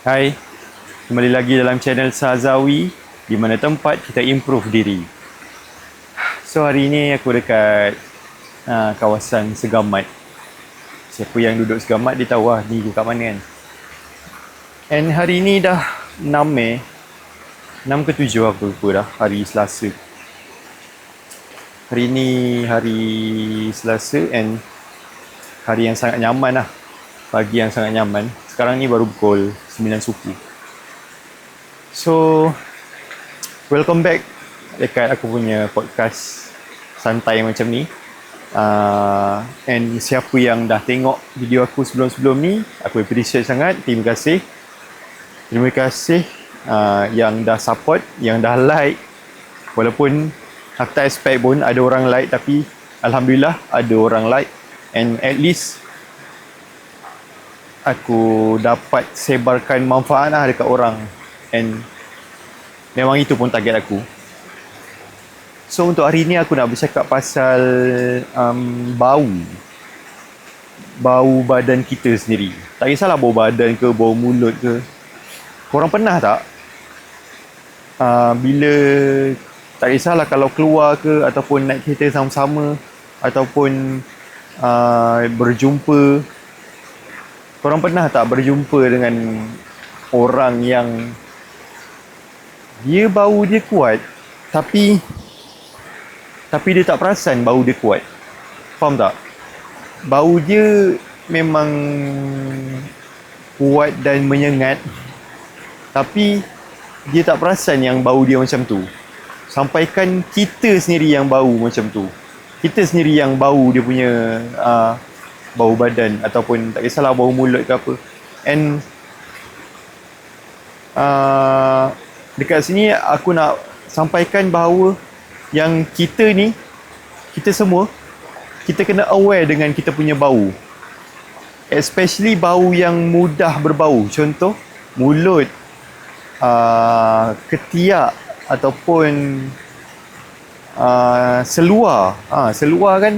Hai, kembali lagi dalam channel Sazawi di mana tempat kita improve diri. So hari ini aku dekat uh, kawasan Segamat. Siapa yang duduk Segamat dia tahu lah ni kat mana kan. And hari ini dah 6 Mei. 6 ke 7 aku lupa dah hari Selasa. Hari ini hari Selasa and hari yang sangat nyaman lah. Pagi yang sangat nyaman. Sekarang ni baru pukul 9 suku. So, welcome back dekat aku punya podcast santai macam ni. Uh, and siapa yang dah tengok video aku sebelum-sebelum ni, aku appreciate sangat. Terima kasih. Terima kasih uh, yang dah support, yang dah like. Walaupun aku tak expect pun ada orang like tapi Alhamdulillah ada orang like. And at least aku dapat sebarkan manfaat lah dekat orang. And memang itu pun target aku. So untuk hari ni aku nak bercakap pasal um, bau. Bau badan kita sendiri. Tak kisahlah bau badan ke, bau mulut ke. Korang pernah tak? Uh, bila tak kisahlah kalau keluar ke ataupun naik kereta sama-sama ataupun uh, berjumpa korang pernah tak berjumpa dengan orang yang dia bau dia kuat tapi tapi dia tak perasan bau dia kuat? Faham tak? Bau dia memang kuat dan menyengat tapi dia tak perasan yang bau dia macam tu. Sampaikan kita sendiri yang bau macam tu. Kita sendiri yang bau dia punya uh, bau badan ataupun tak kisahlah bau mulut ke apa. And uh, dekat sini aku nak sampaikan bahawa yang kita ni kita semua kita kena aware dengan kita punya bau. Especially bau yang mudah berbau. Contoh mulut uh, ketiak ataupun uh, seluar. Uh, seluar kan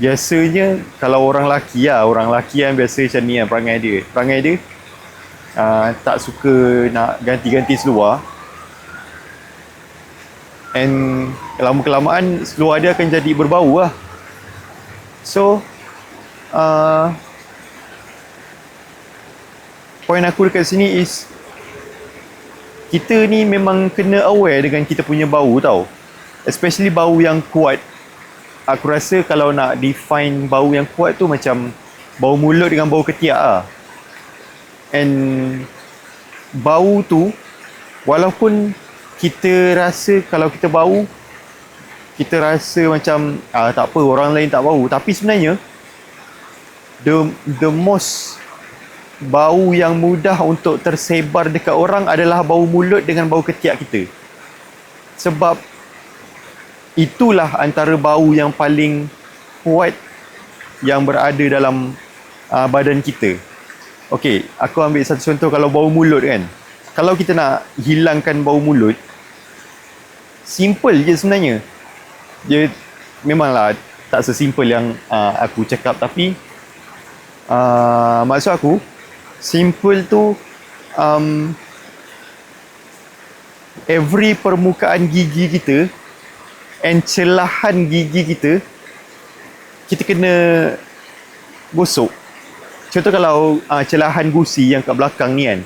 biasanya kalau orang lelaki lah orang lelaki kan biasa macam ni kan perangai dia. Perangai dia uh, tak suka nak ganti-ganti seluar. And lama-kelamaan seluar dia akan jadi berbau lah. So uh, point aku dekat sini is kita ni memang kena aware dengan kita punya bau tau. Especially bau yang kuat aku rasa kalau nak define bau yang kuat tu macam bau mulut dengan bau ketiak lah. And bau tu walaupun kita rasa kalau kita bau kita rasa macam ah, tak apa orang lain tak bau tapi sebenarnya the the most bau yang mudah untuk tersebar dekat orang adalah bau mulut dengan bau ketiak kita sebab itulah antara bau yang paling kuat yang berada dalam uh, badan kita. Okey, aku ambil satu contoh kalau bau mulut kan. Kalau kita nak hilangkan bau mulut, simple je sebenarnya. Dia memanglah tak sesimpel yang uh, aku cakap tapi uh, maksud aku simple tu um, every permukaan gigi kita and celahan gigi kita kita kena gosok. Contoh kalau uh, celahan gusi yang kat belakang ni kan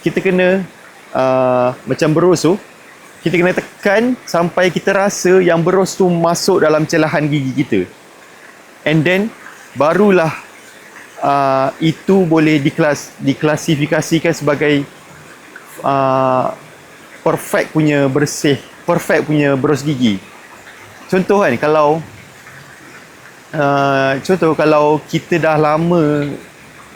kita kena uh, macam berus tu kita kena tekan sampai kita rasa yang berus tu masuk dalam celahan gigi kita. And then barulah uh, itu boleh diklas, diklasifikasikan sebagai uh, perfect punya bersih perfect punya berus gigi contoh kan kalau uh, contoh kalau kita dah lama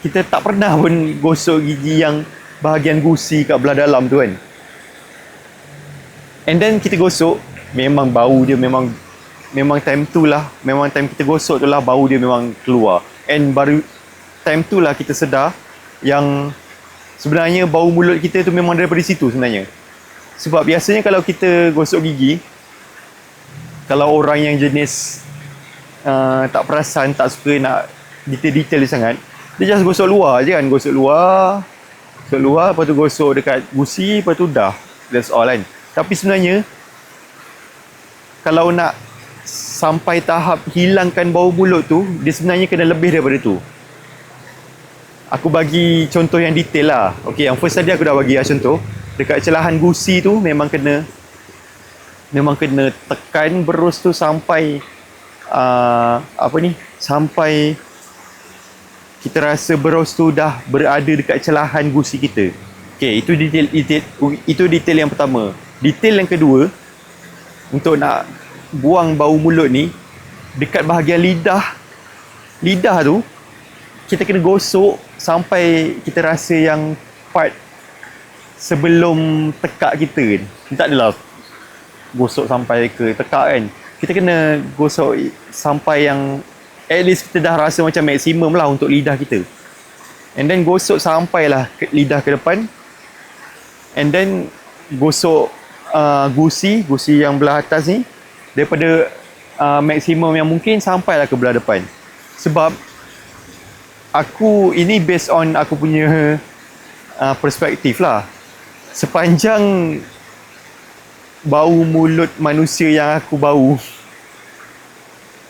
kita tak pernah pun gosok gigi yang bahagian gusi kat belah dalam tu kan. And then kita gosok memang bau dia memang memang time tu lah memang time kita gosok tu lah bau dia memang keluar. And baru time tu lah kita sedar yang sebenarnya bau mulut kita tu memang daripada situ sebenarnya. Sebab biasanya kalau kita gosok gigi kalau orang yang jenis uh, tak perasan, tak suka nak detail-detail sangat, dia just gosok luar je kan, gosok luar. Gosok luar, lepas tu gosok dekat gusi, lepas tu dah. That's all kan. Tapi sebenarnya, kalau nak sampai tahap hilangkan bau mulut tu, dia sebenarnya kena lebih daripada tu. Aku bagi contoh yang detail lah. Okay, yang first tadi aku dah bagi lah contoh. Dekat celahan gusi tu memang kena memang kena tekan berus tu sampai uh, apa ni sampai kita rasa berus tu dah berada dekat celahan gusi kita. Okay, itu detail, detail itu detail yang pertama. Detail yang kedua untuk nak buang bau mulut ni dekat bahagian lidah lidah tu kita kena gosok sampai kita rasa yang part sebelum tekak kita kan. Tak adalah gosok sampai ke tekak kan. Kita kena gosok sampai yang at least kita dah rasa macam maksimum lah untuk lidah kita. And then gosok sampailah ke lidah ke depan. And then gosok uh, gusi, gusi yang belah atas ni daripada uh, maksimum yang mungkin sampailah ke belah depan. Sebab aku ini based on aku punya uh, perspektif lah. Sepanjang bau mulut manusia yang aku bau.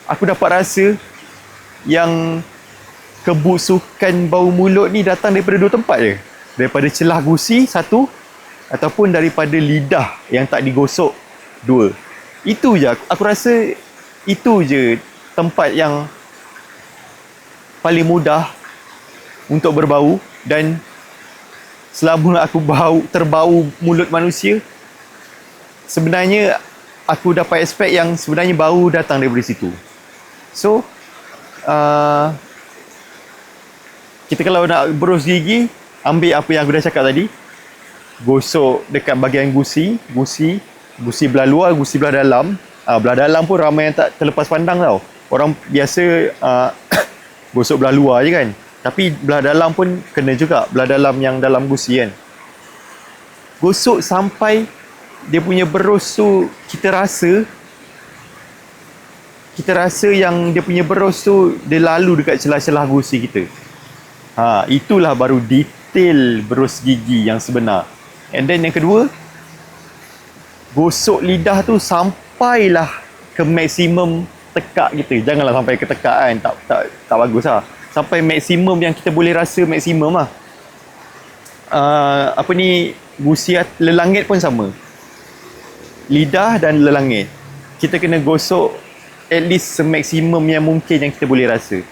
Aku dapat rasa yang kebusukan bau mulut ni datang daripada dua tempat je. Daripada celah gusi satu ataupun daripada lidah yang tak digosok dua. Itu je. Aku rasa itu je tempat yang paling mudah untuk berbau dan selama aku bau terbau mulut manusia sebenarnya aku dapat expect yang sebenarnya bau datang daripada situ. So, uh, kita kalau nak berus gigi, ambil apa yang aku dah cakap tadi. Gosok dekat bahagian gusi, gusi, gusi belah luar, gusi belah dalam. Uh, belah dalam pun ramai yang tak terlepas pandang tau. Orang biasa uh, gosok belah luar je kan. Tapi belah dalam pun kena juga. Belah dalam yang dalam gusi kan. Gosok sampai dia punya berus tu kita rasa kita rasa yang dia punya berus tu dia lalu dekat celah-celah gusi kita. Ha, itulah baru detail berus gigi yang sebenar. And then yang kedua, gosok lidah tu sampailah ke maksimum tekak kita. Janganlah sampai ke tekak kan. Tak, tak, tak bagus lah. Sampai maksimum yang kita boleh rasa maksimum lah. Uh, apa ni, gusi lelangit pun sama lidah dan lelangit. Kita kena gosok at least semaksimum yang mungkin yang kita boleh rasa.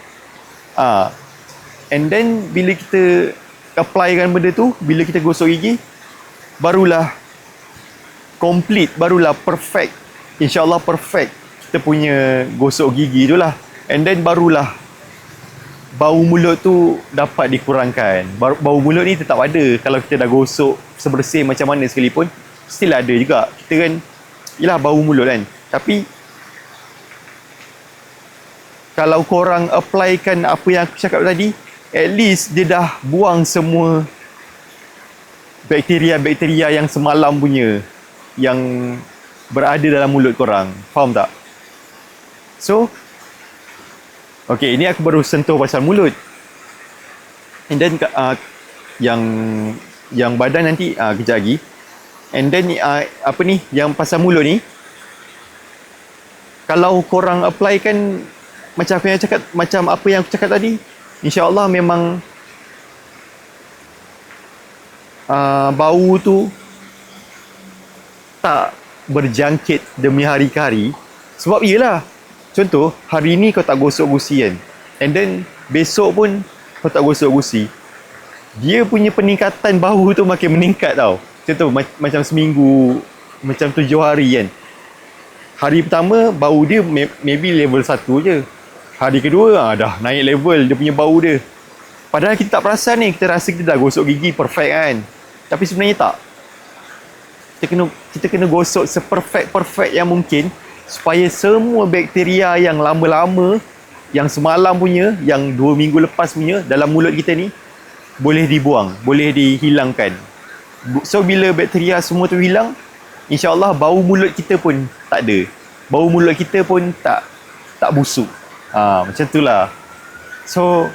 Ah and then bila kita applykan benda tu bila kita gosok gigi barulah complete barulah perfect insyaallah perfect kita punya gosok gigi tu lah. And then barulah bau mulut tu dapat dikurangkan. Bau mulut ni tetap ada. Kalau kita dah gosok sebersih macam mana sekalipun still ada juga. Kita kan ialah bau mulut kan. Tapi kalau korang applykan apa yang aku cakap tadi at least dia dah buang semua bakteria-bakteria yang semalam punya yang berada dalam mulut korang. Faham tak? So Okay, ini aku baru sentuh pasal mulut. And then uh, yang yang badan nanti uh, kejap lagi And then uh, apa ni yang pasal mulut ni kalau korang apply kan macam apa yang cakap macam apa yang aku cakap tadi insya-Allah memang uh, bau tu tak berjangkit demi hari ke hari sebab iyalah contoh hari ni kau tak gosok gusi kan? And then besok pun kau tak gosok gusi. Dia punya peningkatan bau tu makin meningkat tau Contoh macam seminggu Macam tujuh hari kan. Hari pertama bau dia maybe level satu je. Hari kedua ah, dah naik level dia punya bau dia. Padahal kita tak perasan ni Kita rasa kita dah gosok gigi perfect kan. Tapi sebenarnya tak. Kita kena kita kena gosok seperfect-perfect yang mungkin Supaya semua bakteria yang lama-lama Yang semalam punya Yang dua minggu lepas punya Dalam mulut kita ni Boleh dibuang Boleh dihilangkan So bila bakteria semua tu hilang InsyaAllah bau mulut kita pun tak ada. Bau mulut kita pun tak tak busuk. Ha, Macam tu lah. So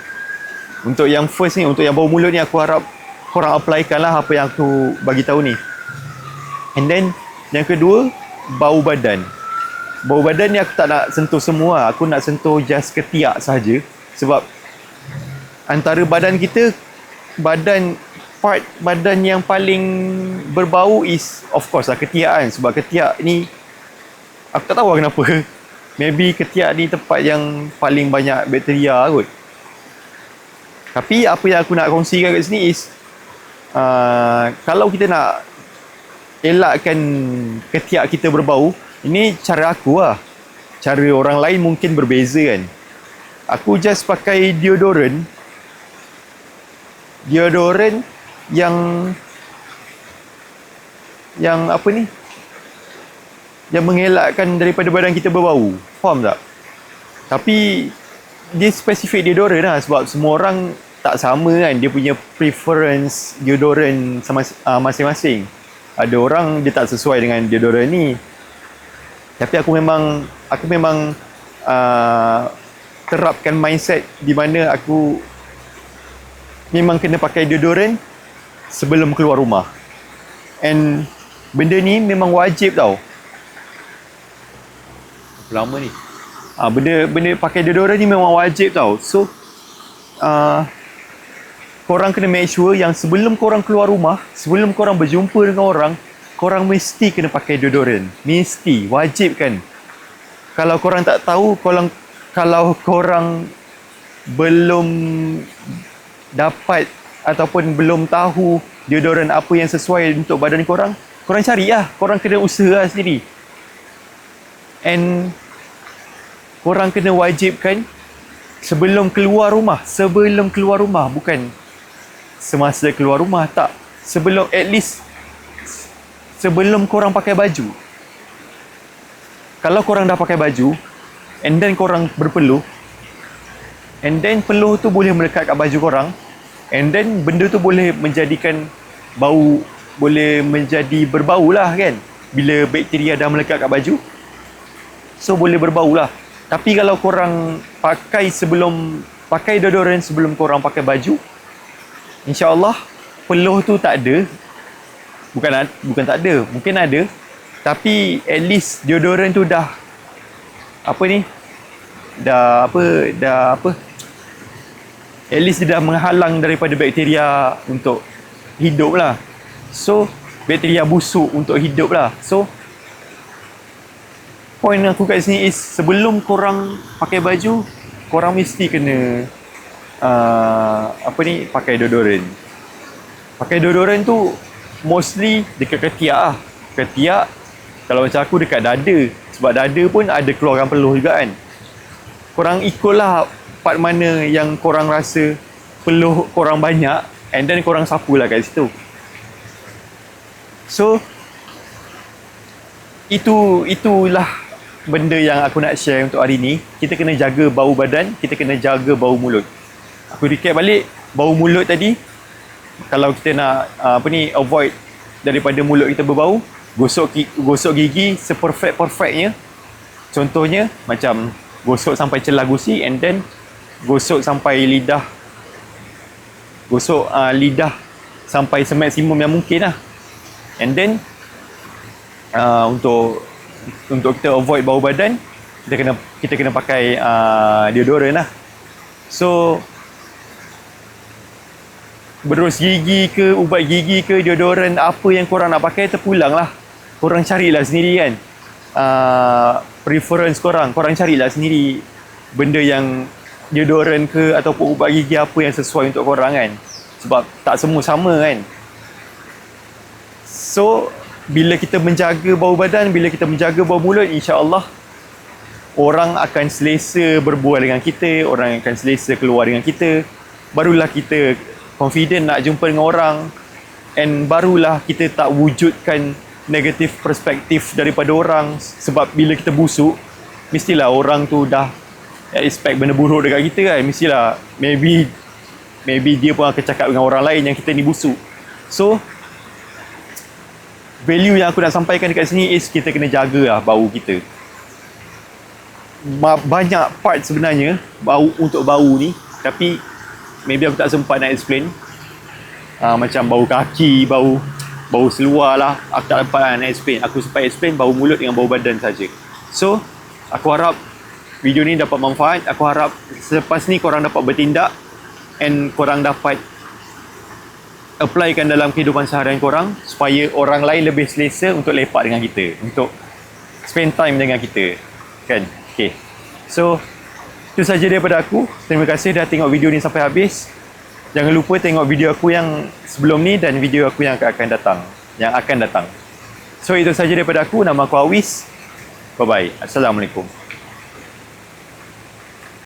Untuk yang first ni Untuk yang bau mulut ni aku harap korang applykan lah apa yang aku bagi tahu ni. And then yang kedua bau badan. Bau badan ni aku tak nak sentuh semua. Aku nak sentuh just ketiak saja sebab antara badan kita badan part badan yang paling berbau is of course lah ketiak kan. Sebab ketiak ni aku tak tahu lah kenapa. Maybe ketiak ni tempat yang paling banyak bakteria kot. Tapi apa yang aku nak kongsikan kat sini is uh, kalau kita nak elakkan ketiak kita berbau ini cara aku lah. Cara orang lain mungkin berbeza kan. Aku just pakai deodorant. Deodorant yang yang apa ni? Yang mengelakkan daripada badan kita berbau. Faham tak? Tapi dia spesifik deodorant lah sebab semua orang tak sama kan. Dia punya preference deodorant sama uh, masing-masing. Ada orang dia tak sesuai dengan deodorant ni. Tapi aku memang aku memang uh, terapkan mindset di mana aku memang kena pakai deodorant sebelum keluar rumah and benda ni memang wajib tau lama ni Ah, benda benda pakai deodorant ni memang wajib tau. So uh, korang kena make sure yang sebelum korang keluar rumah, sebelum korang berjumpa dengan orang, korang mesti kena pakai deodorant. Mesti, wajib kan. Kalau korang tak tahu, korang kalau korang belum dapat ataupun belum tahu deodorant apa yang sesuai untuk badan korang, korang cari lah. Korang kena usaha lah sendiri. And korang kena wajibkan sebelum keluar rumah sebelum keluar rumah bukan semasa keluar rumah tak sebelum at least sebelum korang pakai baju kalau korang dah pakai baju and then korang berpeluh and then peluh tu boleh melekat kat baju korang and then benda tu boleh menjadikan bau boleh menjadi berbau lah kan bila bakteria dah melekat kat baju so boleh berbau lah tapi kalau korang pakai sebelum pakai deodorant sebelum korang pakai baju, insya-Allah peluh tu tak ada. Bukan bukan tak ada, mungkin ada. Tapi at least deodorant tu dah apa ni? Dah apa? Dah apa? At least dia dah menghalang daripada bakteria untuk hidup lah. So, bakteria busuk untuk hidup lah. So, point aku kat sini is sebelum korang pakai baju korang mesti kena uh, apa ni pakai deodorant pakai deodorant tu mostly dekat ketiak lah ketiak kalau macam aku dekat dada sebab dada pun ada keluaran peluh juga kan korang ikutlah part mana yang korang rasa peluh korang banyak and then korang sapu lah kat situ. So itu itulah benda yang aku nak share untuk hari ni. Kita kena jaga bau badan kita kena jaga bau mulut. Aku recap balik bau mulut tadi kalau kita nak uh, apa ni avoid daripada mulut kita berbau gosok gosok gigi seperfect perfectnya contohnya macam gosok sampai celah gusi and then gosok sampai lidah. Gosok uh, lidah sampai semaksimum yang mungkin lah. And then uh, untuk untuk kita avoid bau badan kita kena kita kena pakai uh, deodorant lah. So berus gigi ke ubat gigi ke deodorant apa yang korang nak pakai terpulang lah. Korang carilah sendiri kan. Uh, preference korang. Korang carilah sendiri benda yang deodorant ke ataupun ubat gigi apa yang sesuai untuk korang kan? Sebab tak semua sama kan? So bila kita menjaga bau badan, bila kita menjaga bau mulut, insya-Allah orang akan selesa berbual dengan kita, orang akan selesa keluar dengan kita. Barulah kita confident nak jumpa dengan orang and barulah kita tak wujudkan negatif perspektif daripada orang. Sebab bila kita busuk mestilah orang tu dah expect benda buruk dekat kita kan. Mestilah maybe maybe dia pun akan cakap dengan orang lain yang kita ni busuk. So value yang aku nak sampaikan dekat sini is kita kena jaga lah bau kita. Banyak part sebenarnya bau untuk bau ni. Tapi maybe aku tak sempat nak explain. Uh, macam bau kaki bau bau seluar lah. Aku tak dapat nak explain. Aku sempat explain bau mulut dengan bau badan saja. So aku harap video ni dapat manfaat. Aku harap selepas ni korang dapat bertindak and korang dapat applykan dalam kehidupan seharian korang supaya orang lain lebih selesa untuk lepak dengan kita untuk spend time dengan kita kan? Okay so itu saja daripada aku. Terima kasih dah tengok video ni sampai habis. Jangan lupa tengok video aku yang sebelum ni dan video aku yang akan datang. Yang akan datang. So itu saja daripada aku. Nama aku Awis. Bye bye assalamualaikum